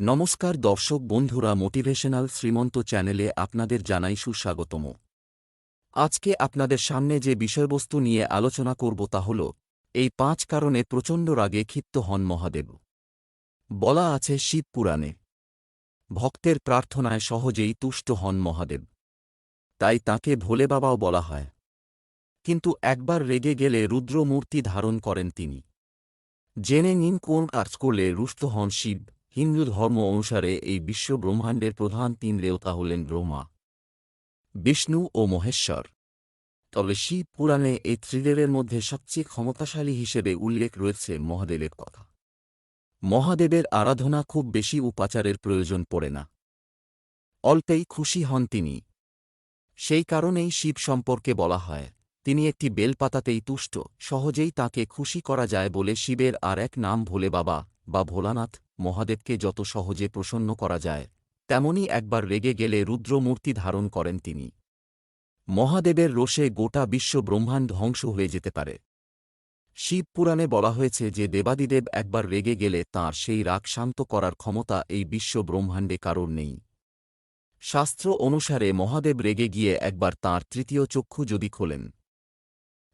নমস্কার দর্শক বন্ধুরা মোটিভেশনাল শ্রীমন্ত চ্যানেলে আপনাদের জানাই সুস্বাগতম। আজকে আপনাদের সামনে যে বিষয়বস্তু নিয়ে আলোচনা করব তা হল, এই পাঁচ কারণে প্রচণ্ড রাগে ক্ষিপ্ত হন মহাদেব। বলা আছে শিব পুরাণে, ভক্তের প্রার্থনায় সহজেই তুষ্ট হন মহাদেব। তাই তাকে ভোলে বাবাও বলা হয়। কিন্তু একবার রেগে গেলে রুদ্রমূর্তি ধারণ করেন তিনি। জেনে নিন কোন কাজ করলে রুষ্ট হন শিব। হিন্দু ধর্ম অনুসারে এই বিশ্ব ব্রহ্মাণ্ডের প্রধান তিন দেবতা হলেন ব্রহ্মা, বিষ্ণু ও মহেশ্বর। তবে শিব পুরাণে এই ত্রিদেবের মধ্যে সবচেয়ে ক্ষমতাশালী হিসেবে উল্লেখ রয়েছে মহাদেবের কথা। মহাদেবের আরাধনা খুব বেশি উপাচারের প্রয়োজন পড়ে না। অল্পেই খুশি হন তিনি। সেই কারণেই শিব সম্পর্কে বলা হয়, তিনি একটি বেলপাতাতেই তুষ্ট, সহজেই তাকে খুশি করা যায় বলে শিবের আর এক নাম ভোলে বাবা বা ভোলানাথ মহাদেবকে যত সহজে প্রসন্ন করা যায়, তেমনি একবার রেগে গেলে রুদ্রমূর্তি ধারণ করেন তিনি। মহাদেবের রোষে গোটা বিশ্ব ব্রহ্মাণ্ড ধ্বংস হয়ে যেতে পারে। শিব পুরাণে বলা হয়েছে যে দেবাদিদেব একবার রেগে গেলে তাঁর সেই রাগ শান্ত করার ক্ষমতা এই বিশ্ব ব্রহ্মাণ্ডে কারোর নেই। শাস্ত্র অনুসারে মহাদেব রেগে গিয়ে একবার তাঁর তৃতীয় চক্ষু যদি খোলেন,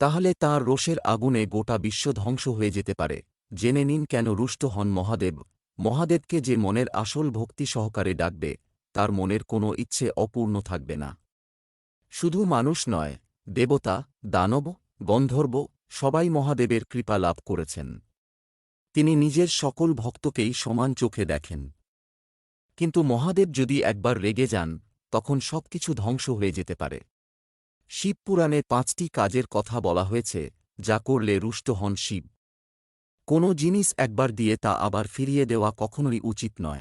তাহলে তাঁর রোষের আগুনে গোটা বিশ্ব ধ্বংস হয়ে যেতে পারে। জেনে নিন কেন রুষ্ট হন মহাদেব। মহাদেবকে যে মনের আসল ভক্তি সহকারে ডাকবে, তার মনের কোনো ইচ্ছে অপূর্ণ থাকবে না। শুধু মানুষ নয়, দেবতা, দানব, গন্ধর্ব, সবাই মহাদেবের কৃপা লাভ করেছেন। তিনি নিজের সকল ভক্তকেই সমান চোখে দেখেন। কিন্তু মহাদেব যদি একবার রেগে যান, তখন সবকিছু ধ্বংস হয়ে যেতে পারে। শিবপুরাণে পাঁচটি কাজের কথা বলা হয়েছে, যা করলে রুষ্ট হন শিব। কোনো জিনিস একবার দিয়ে তা আবার ফিরিয়ে দেওয়া কখনোই উচিত নয়।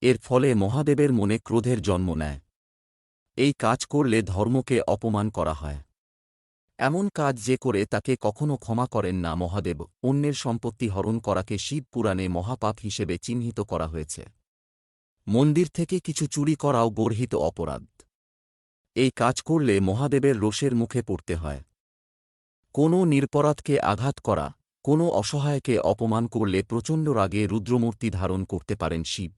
এর ফলে মহাদেবের মনে ক্রোধের জন্ম নেয়। এই কাজ করলে ধর্মকে অপমান করা হয়। এমন কাজ যে করে তাকে কখনো ক্ষমা করেন না মহাদেব, অন্যের সম্পত্তি হরণ করাকে শিব পুরাণে মহাপাপ হিসেবে চিহ্নিত করা হয়েছে। মন্দির থেকে কিছু চুরি করাও গর্হিত অপরাধ। এই কাজ করলে মহাদেবের রোষের মুখে পড়তে হয়। কোনো নিরপরাধকে আঘাত করা কোনো অসহায়কে অপমান করলে প্রচণ্ড রাগে রুদ্রমূর্তি ধারণ করতে পারেন শিব।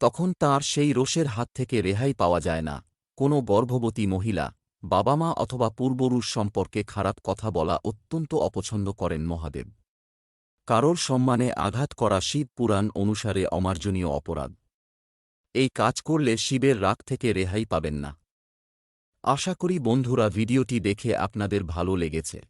তখন তার সেই রোষের হাত থেকে রেহাই পাওয়া যায় না। কোনো গর্ভবতী মহিলা বাবা মা অথবা পূর্বরুষ সম্পর্কে খারাপ কথা বলা অত্যন্ত অপছন্দ করেন মহাদেব। কারোর সম্মানে আঘাত করা শিব পুরাণ অনুসারে অমার্জনীয় অপরাধ। এই কাজ করলে শিবের রাগ থেকে রেহাই পাবেন না। আশা করি বন্ধুরা ভিডিওটি দেখে আপনাদের ভালো লেগেছে।